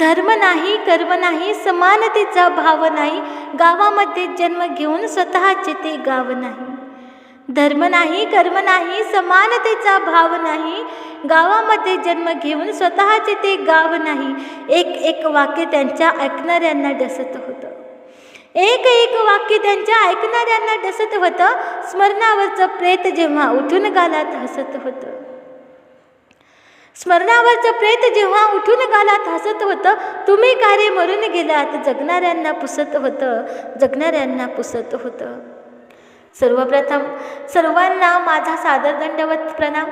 धर्म नाही कर्म नाही समानतेचा भाव नाही गावामध्ये जन्म घेऊन स्वतःचे ते गाव नाही. धर्म नाही कर्म नाही समानतेचा भाव नाही गावामध्ये जन्म घेऊन स्वतःचे ते गाव नाही. एक एक वाक्य त्यांच्या ऐकणाऱ्यांना डसत होतं. एक एक वाक्य त्यांच्या ऐकणाऱ्यांना डसत होतं. स्मरणावरचं प्रेत जेव्हा उठून गालात हसत होतं. स्मरणावरचं प्रेत जेव्हा उठून घालात हसत होतं तुम्ही कार्य मरून गेलात जगणाऱ्यांना पुसत होतं जगणाऱ्यांना पुसत होतं. सर्वप्रथम सर्वांना माझा सादर दंडवत प्रणाम.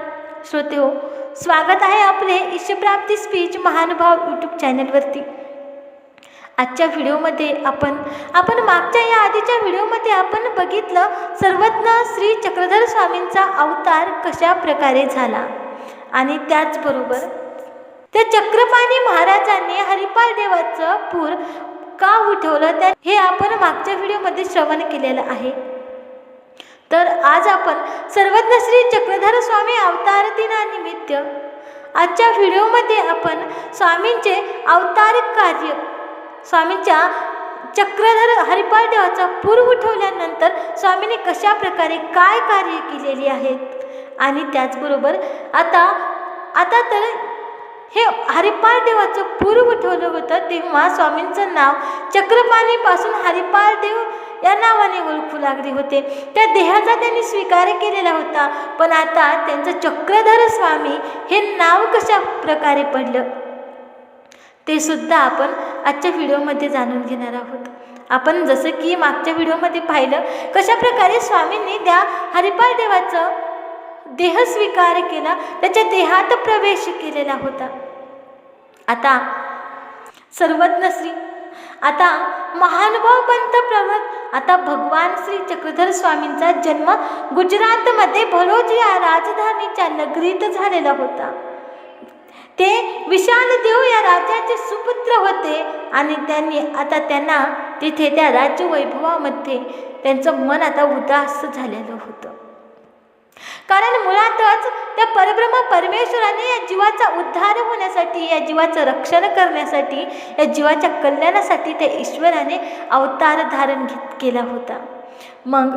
श्रोते हो स्वागत आहे आपले ईशप्राप्ती स्पीच महानुभाव यूट्यूब चॅनलवरती आजच्या व्हिडिओमध्ये आपण आपण मागच्या या आधीच्या व्हिडिओमध्ये आपण बघितलं सर्वज्ञ श्री चक्रधर स्वामींचा अवतार कशा प्रकारे झाला? आणि त्याचबरोबर त्या चक्रपाणी महाराजांनी हरिपाल देवाचं पूर का उठवलं त्या हे आपण मागच्या व्हिडिओमध्ये श्रवण केलेलं आहे. तर आज आपण सर्वज्ञ श्री चक्रधर स्वामी अवतार दिनानिमित्त आजच्या व्हिडिओमध्ये आपण स्वामींचे अवतारिक कार्य स्वामींच्या चक्रधर हरिपाल देवाचा पूर उठवल्यानंतर स्वामींनी कशा प्रकारे काय कार्य केलेली आहेत? आणि त्याचबरोबर आता आता तर हे हरिपाल देवाचं पूर्व उठवलं होतं तेव्हा स्वामींचं नाव चक्रपाणीपासून हरिपाल देव या नावाने ओळखू लागले होते. त्या देहाचा त्यांनी स्वीकार केलेला होता पण आता त्यांचं चक्रधर स्वामी हे नाव कशा प्रकारे पडलं? ते सुद्धा आपण आजच्या व्हिडिओमध्ये जाणून घेणार आहोत. आपण जसं की मागच्या व्हिडिओमध्ये पाहिलं कशा प्रकारे स्वामींनी त्या हरिपाल देवाचं देह स्वीकार केला त्याच्या देहात प्रवेश केलेला होता. आता सर्वज्ञ श्री आता महानुभाव पंत प्रवत आता भगवान श्री चक्रधर स्वामींचा जन्म गुजरातमध्ये भलोज या राजधानीच्या नगरीत झालेला होता. ते विशाल देव या राजाचे सुपुत्र होते आणि त्यांनी आता त्यांना तिथे त्या राज्य वैभवामध्ये त्यांचं मन आता उदास झालेलं होतं. कारण मुळातच त्या परब्रह्म परमेश्वराने या जीवाचा उद्धार होण्यासाठी या जीवाचं रक्षण करण्यासाठी या जीवाच्या कल्याणासाठी त्या ईश्वराने अवतार धारण घेत केला होता. मग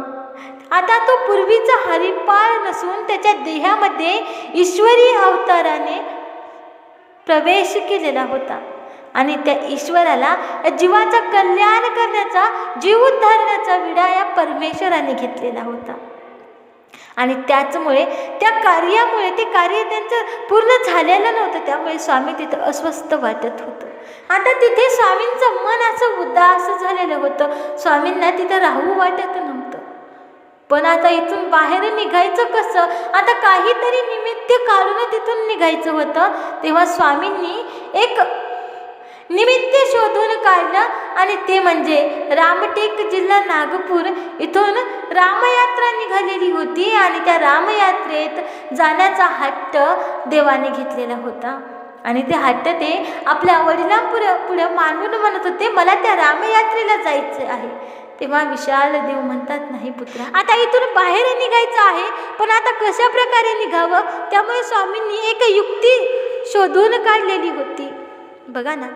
आता तो पूर्वीचा हरिपाळ नसून त्याच्या देहामध्ये ईश्वरी अवताराने प्रवेश केलेला होता आणि त्या ईश्वराला या जीवाचा कल्याण करण्याचा जीव उद्धारण्याचा विडा या परमेश्वराने घेतलेला होता. आणि त्याचमुळे त्या कार्यामुळे ते कार्य त्यांचं पूर्ण झालेलं नव्हतं. त्यामुळे स्वामी तिथं अस्वस्थ वाटत होतं. आता तिथे स्वामींचं मन असं उदास झालेलं होतं. स्वामींना तिथं राहू वाटत नव्हतं. पण आता इथून बाहेर निघायचं कसं? आता काहीतरी निमित्त काढून तिथून निघायचं होतं. तेव्हा स्वामींनी एक निमित्त शोधून काढलं. आणि ते म्हणजे रामटेक जिल्हा नागपूर इथून रामयात्रा निघालेली होती. आणि त्या रामयात्रेत जाण्याचा हट्ट देवाने घेतलेला होता. आणि ते हट्ट ते आपल्या वडिलांपुढं पुढं मानून म्हणत होते मला त्या रामयात्रेला जायचं आहे. तेव्हा विशाल देव म्हणतात नाही पुत्रा आता इथून बाहेर निघायचं आहे पण आता कशा प्रकारे निघावं? त्यामुळे स्वामींनी एक युक्ती शोधून काढलेली होती. बघा ना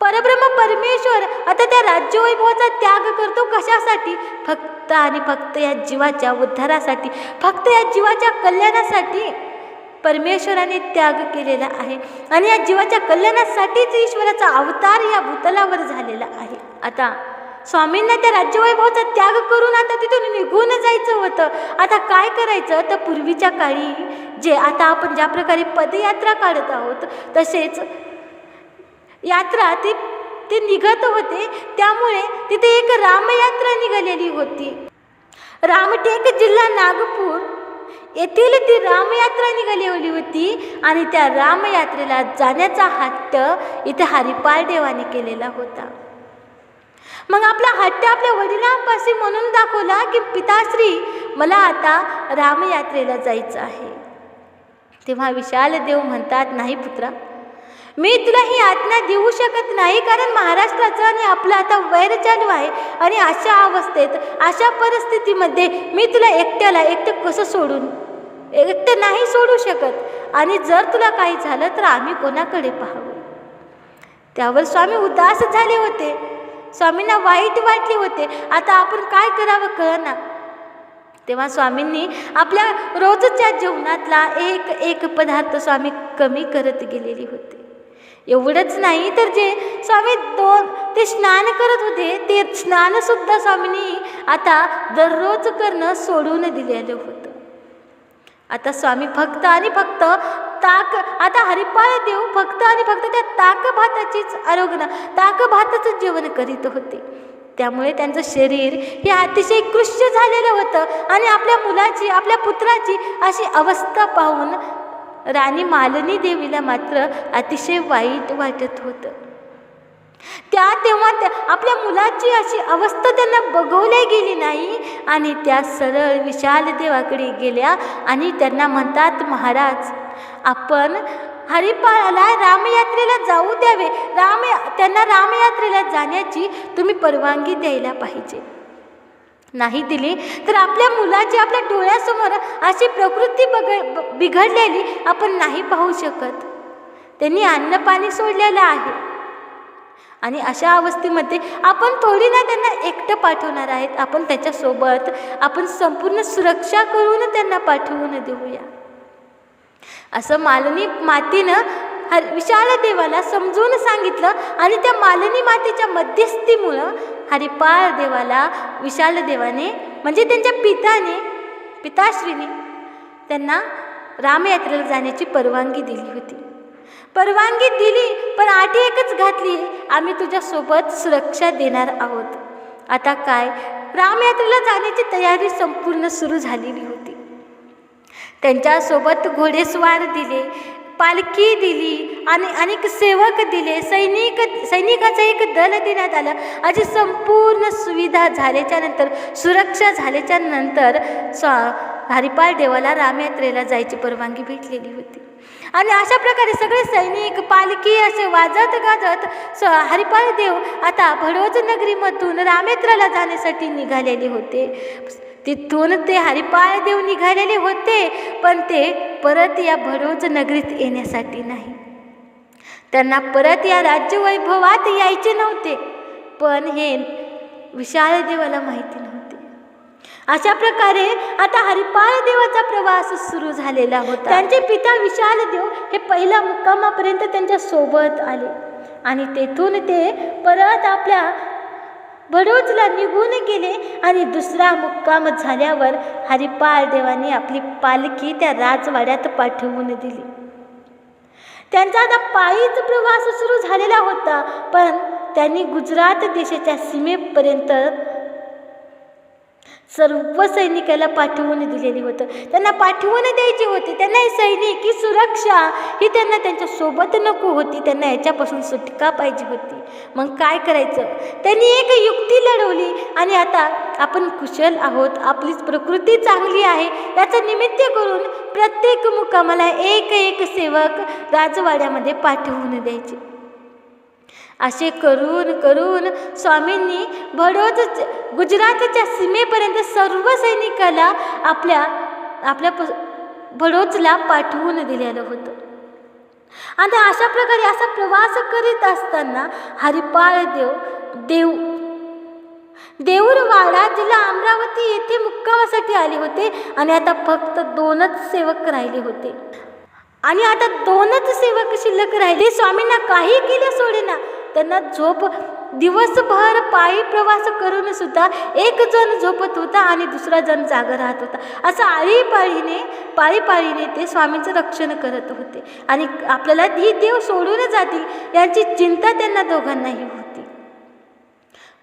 परब्रह्म परमेश्वर. आता त्या राज्यवैभवाचा त्याग करतो कशासाठी? फक्त आणि फक्त या जीवाच्या उद्धारासाठी फक्त या जीवाच्या कल्याणासाठी. परमेश्वराने त्याग केलेला आहे आणि या जीवाच्या कल्याणासाठीच ईश्वराचा अवतार या भूतलावर झालेला आहे. आता स्वामींना त्या राज्यवैभवाचा त्याग करून आता तिथून निघून जायचं होतं. आता काय करायचं? तर पूर्वीच्या काळी जे आता आपण ज्या प्रकारे पदयात्रा काढत आहोत तसेच यात्रा ते ते निघत होते. त्यामुळे तिथे एक रामयात्रा निघालेली होती. रामटेक जिल्हा नागपूर येथील ती रामयात्रा निघालेली होती आणि त्या रामयात्रेला जाण्याचा हट्ट इथे हरिपाल देवाने केलेला होता. मग आपला हट्ट आपल्या वडिलांपाशी म्हणून दाखवला की पिताश्री मला आता रामयात्रेला जायचं आहे. तेव्हा विशाल देव म्हणतात नाही पुत्रा मी तुला ही आज्ञा देऊ शकत नाही कारण महाराष्ट्राचं आणि आपलं आता वैर चालू आहे. आणि अशा अवस्थेत अशा परिस्थितीमध्ये मी तुला एकट्याला एकटं कसं सोडून एकटं नाही सोडू शकत. आणि जर तुला काही झालं तर आम्ही कोणाकडे पाहावं त्यावर स्वामी उदास झाले होते. स्वामींना वाईट वाटले होते. आता आपण काय करावं कळना. तेव्हा स्वामींनी आपल्या रोजच्या जीवनातला एक एक पदार्थ स्वामी कमी करत गेलेली होते. एवढंच नाही तर जे स्वामी दोन ते स्नान करत होते ते स्नानसुद्धा स्वामींनी आता दररोज करणं सोडून दिलेलं होतं. आता स्वामी फक्त आणि फक्त ताक आता हरिपाळ देव फक्त आणि फक्त त्या ताक भाताचीच आरोग्य ताक भाताचं जेवण करीत होते. त्यामुळे त्यांचं शरीर हे अतिशय कृष्य झालेलं होतं आणि आपल्या मुलाची आपल्या पुत्राची अशी अवस्था पाहून राणी मालिनी देवीला मात्र अतिशय वाईट वाटत होतं. त्या तेव्हा त्या आपल्या मुलाची अशी अवस्था त्यांना बघवल्या गेली नाही आणि त्या सरळ विशाल देवाकडे गेल्या आणि त्यांना म्हणतात महाराज आपण हरिपाळाला रामयात्रेला जाऊ द्यावे. राम त्यांना रामयात्रेला जाण्याची तुम्ही परवानगी द्यायला पाहिजे. नाही दिली तर आपल्या मुलाची आपल्या डोळ्यासमोर अशी प्रकृती बघ बिघडलेली आपण नाही पाहू शकत. त्यांनी अन्न पाणी सोडलेलं आहे. आणि अशा अवस्थेमध्ये आपण थोडी ना त्यांना एकटं पाठवणार आहेत. आपण त्याच्यासोबत आपण संपूर्ण सुरक्षा करून त्यांना पाठवून देऊया. असं मालनी मातीनं हर विशाल देवाला समजून सांगितलं आणि त्या मालिनी मातेच्या मध्यस्थीमुळं हरिपाळ देवाला विशाल देवाने म्हणजे त्यांच्या पिताने पिताश्रीने त्यांना रामयात्रेला जाण्याची परवानगी दिली होती. परवानगी दिली पण आटी एकच घातली आम्ही तुझ्यासोबत सुरक्षा देणार आहोत. आता काय? रामयात्रेला जाण्याची तयारी संपूर्ण सुरू झालेली होती. त्यांच्यासोबत घोडेस्वार दिले पालखी दिली आणि अनेक सेवक दिले. सैनिक सैनिकाचं एक दल देण्यात आलं. अशी संपूर्ण सुविधा झाल्याच्यानंतर सुरक्षा झाल्याच्यानंतर स्वा हरिपाल देवाला रामयात्रेला जायची परवानगी भेटलेली होती. आणि अशा प्रकारे सगळे सैनिक पालखी असे वाजत गाजत स हरिपाल देव आता भडोज नगरीमधून रामेत्राला जाण्यासाठी निघालेले होते. तिथून ते हरिपाय देव निघालेले होते पण ते परत या भडोज नगरीत येण्यासाठी नाही. त्यांना परत या राज्यवैभवात यायचे नव्हते पण हे विशाल देवाला माहिती नव्हते. अशा प्रकारे आता हरिपाळ देवाचा प्रवास सुरू झालेला होता. त्यांचे पिता विशाल देव हे पहिल्या मुक्कामापर्यंत त्यांच्यासोबत आले आणि तेथून ते परत आपल्या भरूचला निघून गेले आणि दुसरा मुक्काम झाल्यावर हरिपाळ देवाने आपली पालखी त्या राजवाड्यात पाठवून दिली. त्यांचा आता पायीच प्रवास सुरू झालेला होता पण त्यांनी गुजरात देशाच्या सीमेपर्यंत सर्व सैनिकाला पाठवून दिलेली होतं. त्यांना पाठवून द्यायची होती. त्यांना सैनिक ही सुरक्षा ही त्यांना त्यांच्यासोबत नको होती. त्यांना याच्यापासून सुटका पाहिजे होती. मग काय करायचं? त्यांनी एक युक्ती लढवली आणि आता आपण कुशल आहोत. आपलीच प्रकृती चांगली आहे. याचं निमित्त करून प्रत्येक मुकामाला एक एक सेवक राजवाड्यामध्ये पाठवून द्यायचे. असे करून करून स्वामींनी भडोज गुजरातच्या सीमेपर्यंत सर्व सैनिकाला आपल्या आपल्या प भडोजला पाठवून दिलेलं होतं. आणि अशा प्रकारे असा प्रवास करीत असताना हरिपाळ देव देव देऊरवाडा जिल्हा अमरावती येथे मुक्कामासाठी आले होते आणि आता फक्त दोनच सेवक राहिले होते. आणि आता दोनच सेवक शिल्लक राहिले. स्वामींना काही केल्या सोडेना. त्यांना झोप दिवसभर पायी प्रवास करून सुद्धा एक जण झोपत होता आणि दुसरा जण जागा राहत होता. असं आळीपाळीने पाळीपाळीने ते स्वामींचं रक्षण करत होते. आणि आपल्याला ही देव सोडून जातील यांची चिंता त्यांना दोघांनाही होती.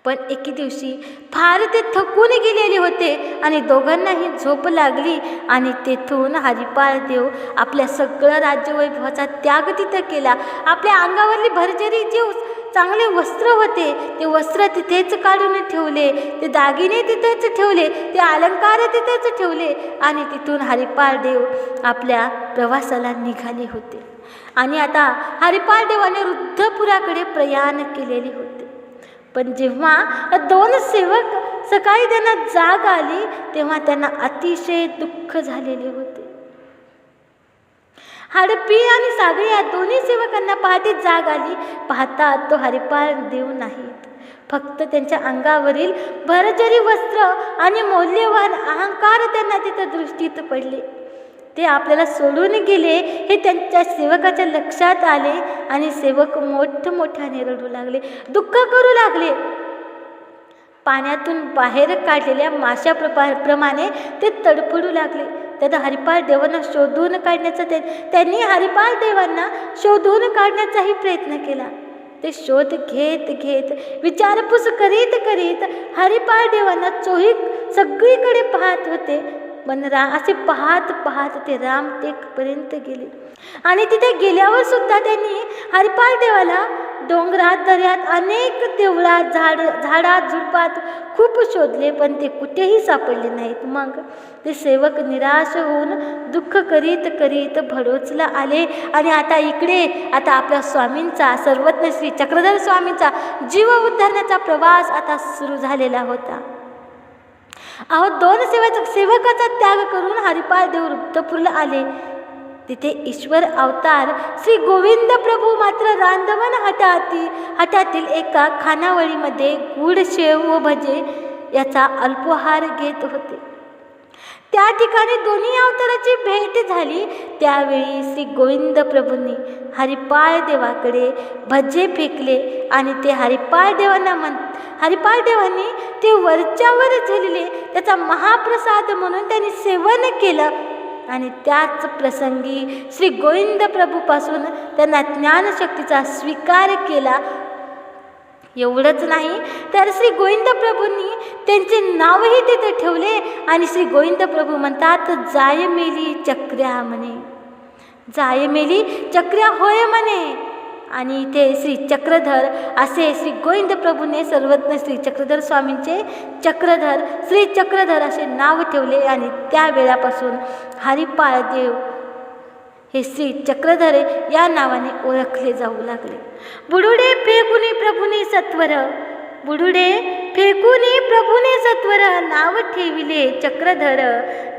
पण एके दिवशी फार ते थकून गेलेले होते आणि दोघांनाही झोप लागली आणि तेथून हरिपाळ देव आपल्या सगळं राज्यवैभवाचा त्याग तिथं केला. आपल्या अंगावरली भरजरी जीव चांगले वस्त्र होते. ते वस्त्र तिथेच काढून ठेवले. ते दागिने तिथेच ठेवले. ते अलंकार तिथेच ठेवले. आणि तिथून हरिपाल देव आपल्या प्रवासाला निघाले होते. आणि आता हरिपाल देवाने रुद्धपुराकडे प्रयाण केलेले होते. पण जेव्हा दोन सेवक सकाळी त्यांना जाग आली तेव्हा त्यांना अतिशय दुःख झालेले होते. हडपी आणि सागरी या दोन्ही सेवकांना पाहते जाग आली. पाहता तो हरिपाल देव नाहीत. फक्त त्यांच्या अंगावरील भरजरी वस्त्र आणि मौल्यवान अहंकार त्यांना तिथं दृष्टीत पडले. ते आपल्याला सोडून गेले हे त्यांच्या सेवकाच्या लक्षात आले आणि सेवक मोठमोठ्याने रडू लागले. दुःख करू लागले. पाण्यातून बाहेर काढलेल्या माशाप्रपा प्रमाणे ते तडफडू लागले. त्यांना हरिपाल देवांना शोधून काढण्याचा ते त्यांनी हरिपाल देवांना शोधून काढण्याचाही प्रयत्न केला. ते शोध घेत घेत विचारपूस करीत करीत हरिपाल देवांना चोही सगळीकडे पाहत होते. पण रा असे पाहत पाहत ते रामटेकपर्यंत गेले. आणि तिथे गेल्यावर सुद्धा त्यांनी हरिपाल देवाला डोंगरात दर्यात अनेक देवळात झाड झाडात झुडपात खूप शोधले पण ते कुठेही सापडले नाहीत. मग ते सेवक निराश होऊन दुःख करीत करीत भडोचला आले. आणि आता इकडे आता आपल्या स्वामींचा सर्वज्ञ श्री चक्रधर स्वामींचा जीव उद्धारण्याचा प्रवास आता सुरू झालेला होता. अहो दोन सेवक सेवकाचा त्याग करून हरिपाल देव रुद्रपूरला आले. तिथे ईश्वर अवतार श्री गोविंद प्रभू मात्र रांदवन हटाती हटातील एका खानावळीमध्ये गुड शेव व भजे याचा अल्पोहार घेत होते. त्या ठिकाणी दोन्ही अवताराची भेट झाली. त्यावेळी श्री गोविंद प्रभूंनी हरिपाळ देवाकडे भजे फेकले आणि ते हरिपाळ देवांना म्हण हरिपाळ देवांनी ते वरच्यावर झेलले. त्याचा महाप्रसाद म्हणून त्यांनी सेवन केलं. आणि त्याच प्रसंगी श्री गोविंद प्रभूपासून त्यांना ज्ञानशक्तीचा स्वीकार केला. एवढंच नाही तर श्री गोविंद प्रभूंनी त्यांचे नावही तिथे ठेवले आणि श्री गोविंद प्रभू म्हणतात जाय मेली चक्र्या म्हणे. जाय मेली चक्र्या होय म्हणे. आणि इथे श्री चक्रधर असे श्री गोविंद प्रभूने सर्वज्ञ श्री चक्रधर स्वामींचे चक्रधर श्री चक्रधर असे नाव ठेवले आणि त्या वेळापासून हरिपाळ देव हे श्री चक्रधरे या नावाने ओळखले जाऊ लागले. बुडुडे फेकुनी प्रभुने सत्वर बुडुडे फेकुनी प्रभूने सत्वर नाव ठेविले चक्रधर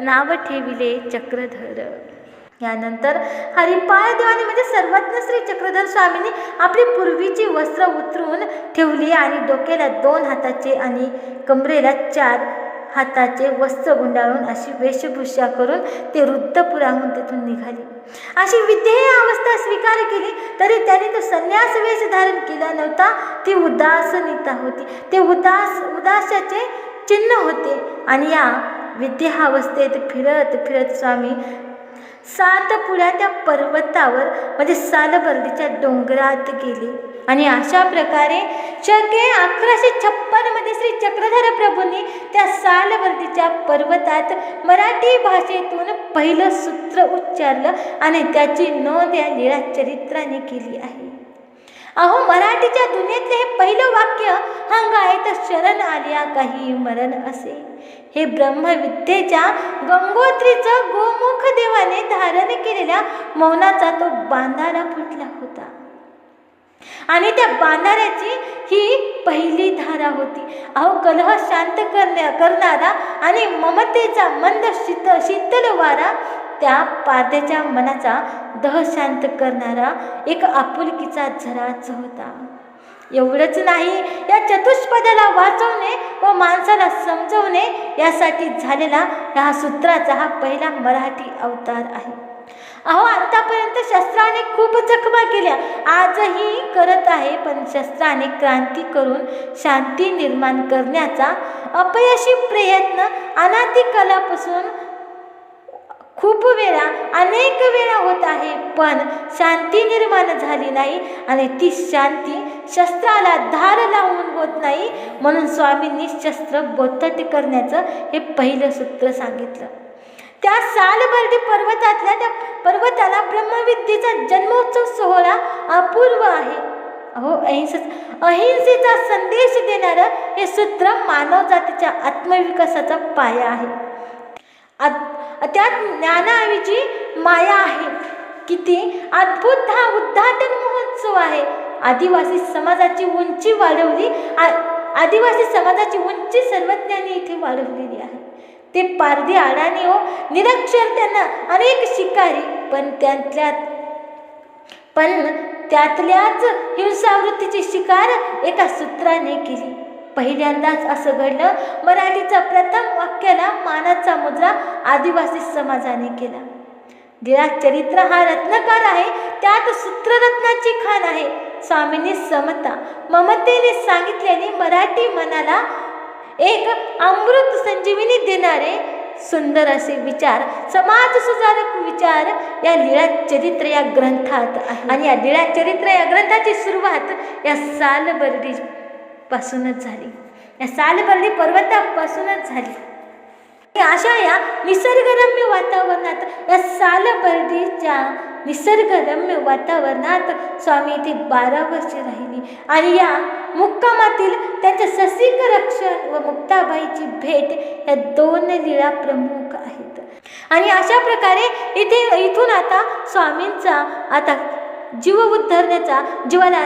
नाव ठेविले चक्रधर. यानंतर हरिपाळ देवाने म्हणजे सर्वज्ञ श्री चक्रधर स्वामींनी आपली पूर्वीची वस्त्र उतरून ठेवली आणि डोक्याला दोन हाताचे आणि कमरेला चार हाताचे वस्त्र गुंडाळून अशी वेशभूषा करून ते वृद्धपुराहून तिथून निघाले. अशी विधेय अवस्था स्वीकार केली तरी त्याने तो संन्यास वेश धारण केला नव्हता. ती उदासनीता होती. ते उदास उदासाचे चिन्ह होते आणि या विद्यावस्थेत फिरत फिरत स्वामी सातपुड्या त्या पर्वतावर म्हणजे सालबर्दीच्या डोंगरात गेली. आणि अशा प्रकारे शके अकराशे छप्पनमध्ये श्री चक्रधर प्रभूंनी त्या सालबर्दीच्या पर्वतात मराठी भाषेतून पहिलं सूत्र उच्चारलं आणि त्याची नोंद या निळा चरित्राने केली आहे. अहो मराठीच्या दुनियेतले हे पहिलं वाक्य हंगायत शरण आल्या काही मरण असे. हे ब्रह्मविद्येच्या गंगोत्रीचं गोमुख देवाने धारण केलेल्या मौनाचा तो बांधारा फुटला होता. आणि त्या बांधाऱ्याची ही पहिली धारा होती. अहो कलह शांत करण्या करणारा आणि ममतेचा मंद शीत शीतल वारा त्या पारद्याच्या मनाचा दह शांत करणारा एक आपुलकीचा झराच होता. एवढंच नाही या चतुष्पदाला वाचवणे व माणसाला समजवणे यासाठी झालेला या सूत्राचा हा पहिला मराठी अवतार आहे. अहो आतापर्यंत शस्त्राने खूप जखमा केल्या. आजही करत आहे पण शस्त्राने क्रांती करून शांती निर्माण करण्याचा अपयशी प्रयत्न अनादिकालापासून खूप वेळा अनेक वेळा होत आहे पण शांती निर्माण झाली नाही आणि ती शांती शस्त्राला धार लावून होत नाही. म्हणून स्वामींनी शस्त्र बोथट करण्याचं हे पहिलं सूत्र सांगितलं. त्या सालबर्डी पर्वतातल्या त्या पर्वताला ब्रह्मविद्येचा जन्मोत्सव सोहळा अपूर्व आहे. अहो अहिंसे अहिंसेचा संदेश देणारं हे सूत्र मानवजातीच्या आत्मविकासाचा पाया आहे. त्यात ज्ञानाऐवजी माया आहे. किती अद्भुत हा उद्घाटन महोत्सव आहे. आदिवासी समाजाची उंची वाढवली. आदिवासी समाजाची उंची सर्वज्ञांनी इथे वाढवलेली आहे. ते पारधी अडाणी हो निरक्षर त्यांना अनेक शिकारी पण त्यातल्यात पण त्यातल्याच हिंसावृत्तीची शिकार एका सूत्राने केली. पहिल्यांदाच असं घडलं. मराठीचा प्रथम वाक्याला मानाचा मुद्रा आदिवासी समाजाने केला. दिरा चरित्र हा रत्नकार आहे. त्यात सूत्ररत्नाची खाण आहे. स्वामींनी समता ममतेने सांगितल्याने मराठी मनाला एक अमृत संजीवनी देणारे सुंदर असे विचार समाज सुधारक विचार या लिळा चरित्र या ग्रंथात आणि या लिळा चरित्र या ग्रंथाची सुरुवात या सालबर्डी पासूनच झाली. या सालबर्डी पर्वतापासूनच झाली. अशा या निसर्गरम्य वातावरणात या सालबर्डीच्या निसर्गरम्य वातावरणात स्वामी इथे बारा वर्षे राहिली. आणि या मुक्कामातील त्यांच्या ससिक रक्षण व मुक्ताबाईची भेट या दोन लीळा प्रमुख आहेत. आणि अशा प्रकारे इथे इथून आता स्वामींचा आता जीव उद्धरण्याचा जीवाला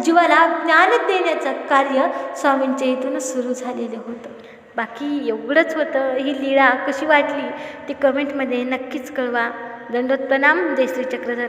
जीवाला ज्ञान देण्याचं कार्य स्वामींच्या इथून सुरू झालेलं होतं. बाकी एवढंच होतं ही लीळा कशी वाटली ती कमेंटमध्ये नक्कीच कळवा. दंडोत्पनाम जय श्री चक्रधर.